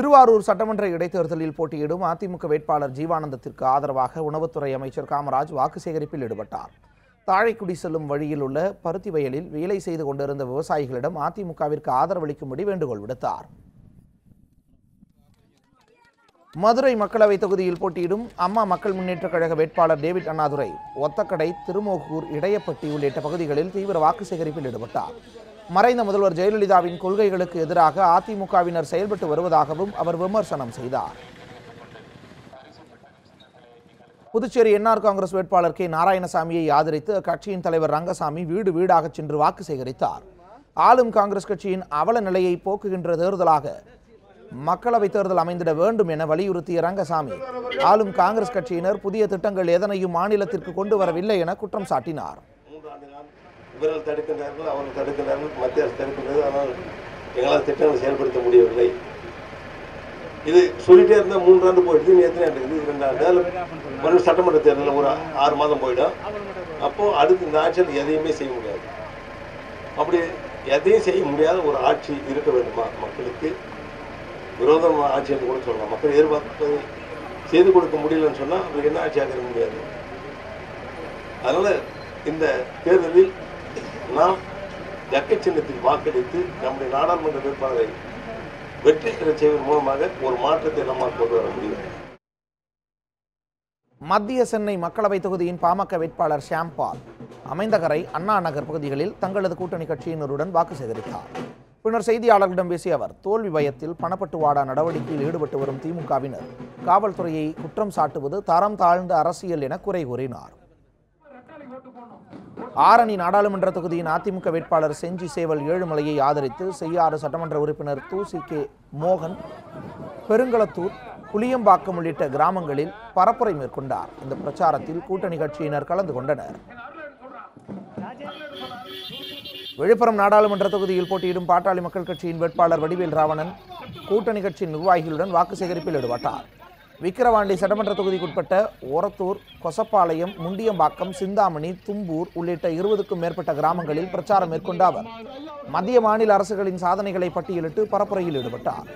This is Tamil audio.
திருவாரூர் சட்டமன்ற இடைத்தேர்தலில் போட்டியிடும் அதிமுக வேட்பாளர் ஜீவானந்தத்திற்கு ஆதரவாக உணவுத்துறை அமைச்சர் காமராஜ் வாக்கு சேகரிப்பில் ஈடுபட்டார். தாழைக்குடி செல்லும் வழியில் உள்ள பருத்தி வயலில் வேலை செய்து கொண்டிருந்த விவசாயிகளிடம் அதிமுகவிற்கு ஆதரவளிக்கும்படி வேண்டுகோள் விடுத்தார். மதுரை மக்களவைத் தொகுதியில் போட்டியிடும் அம்மா மக்கள் முன்னேற்றக் கழக வேட்பாளர் டேவிட் அண்ணாதுரை ஒத்தக்கடை திருமோகூர் இடையப்பட்டி உள்ளிட்ட பகுதிகளில் தீவிர வாக்கு சேகரிப்பில் ஈடுபட்டார். மறைந்த முதல்வர் ஜெயலலிதாவின் கொள்கைகளுக்கு எதிராக அதிமுகவினர் செயல்பட்டு வருவதாகவும் அவர் விமர்சனம் செய்தார். புதுச்சேரி என்ஆர் காங்கிரஸ் வேட்பாளர் கே நாராயணசாமியை ஆதரித்து அக்கட்சியின் தலைவர் ரங்கசாமி வீடு வீடாக சென்று வாக்கு சேகரித்தார். ஆளும் காங்கிரஸ் கட்சியின் அவல நிலையை போக்குகின்ற தேர்தலாக மக்களவைத் தேர்தல் அமைந்திட வேண்டும் என வலியுறுத்திய ரங்கசாமி ஆளும் காங்கிரஸ் கட்சியினர் புதிய திட்டங்கள் எதனையும் மாநிலத்திற்கு கொண்டு வரவில்லை என குற்றம் சாட்டினார். இவர்கள் தடுக்கின்றார்கள் அவர்கள் தடுக்கின்றார்கள் மத்திய அரசு தடுக்கின்றது ஆனால் எங்களால் திட்டங்களை செயல்படுத்த முடியவில்லை. இது சொல்லிட்டே இருந்தால் மூன்றாண்டு போயிடுது எத்தனை ஆண்டு இருக்குது ரெண்டு ஆண்டு. மறுபடியும் சட்டமன்ற தேர்தலில் ஒரு ஆறு மாதம் போயிடும். அப்போது அடுத்து இந்த ஆட்சியில் எதையுமே செய்ய முடியாது. அப்படி எதையும் செய்ய முடியாத ஒரு ஆட்சி இருக்க வேண்டுமா மக்களுக்கு? விரோதம் ஆட்சி என்று கூட சொல்லலாம். மக்கள் எதிர்பார்ப்பதை செய்து கொடுக்க முடியலன்னு சொன்னால் அவருக்கு என்ன ஆட்சி ஆகிற முடியாது? அதனால இந்த தேர்தலில் நாம் ஜக்க சின்னத்தில் வாக்களித்து நம்முடைய நாடாளுமன்ற வேட்பாளரை வெற்றி பெற செய்வதன் மூலமாக ஒரு மாற்றத்தை நம்மால் கொண்டு வர முடியும். மத்திய சென்னை மக்களவைத் தொகுதியின் பாமக வேட்பாளர் ஷியாம்பால் அமைந்தகரை அண்ணா நகர் பகுதிகளில் தங்களது கூட்டணி கட்சியினருடன் வாக்கு சேகரித்தார். பின்னர் செய்தியாளர்களிடம் பேசிய அவர் தோல்வி பயத்தில் பணப்பட்டுவாடா நடவடிக்கையில் ஈடுபட்டு வரும் திமுகவினர் காவல்துறையை குற்றம் சாட்டுவது தரம் தாழ்ந்த அரசியல் என குறை கூறினார். ஆரணி நாடாளுமன்ற தொகுதியின் அதிமுக வேட்பாளர் செஞ்சி சேவல் ஏழுமலையை ஆதரித்து செய்யாறு சட்டமன்ற உறுப்பினர் தூசி கே மோகன் பெருங்களத்தூர் புளியம்பாக்கம் உள்ளிட்ட கிராமங்களில் பரப்புரை மேற்கொண்டார். இந்த பிரச்சாரத்தில் கூட்டணி கட்சியினர் கலந்து கொண்டனர். விழுப்புரம் நாடாளுமன்ற தொகுதியில் போட்டியிடும் பாட்டாளி மக்கள் கட்சியின் வேட்பாளர் வடிவேல் ராவணன் கூட்டணி கட்சியின் நிர்வாகிகளுடன் வாக்கு சேகரிப்பில் ஈடுபட்டார். விக்கிரவாண்டி சட்டமன்ற தொகுதிக்குட்பட்ட ஓரத்தூர் கொசப்பாளையம் முண்டியம்பாக்கம் சிந்தாமணி தும்பூர் உள்ளிட்ட இருபதுக்கும் மேற்பட்ட கிராமங்களில் பிரச்சாரம் மேற்கொண்ட அவர் மத்திய மாநில அரசுகளின் சாதனைகளை பட்டியலிட்டு பரப்புரையில் ஈடுபட்டார்.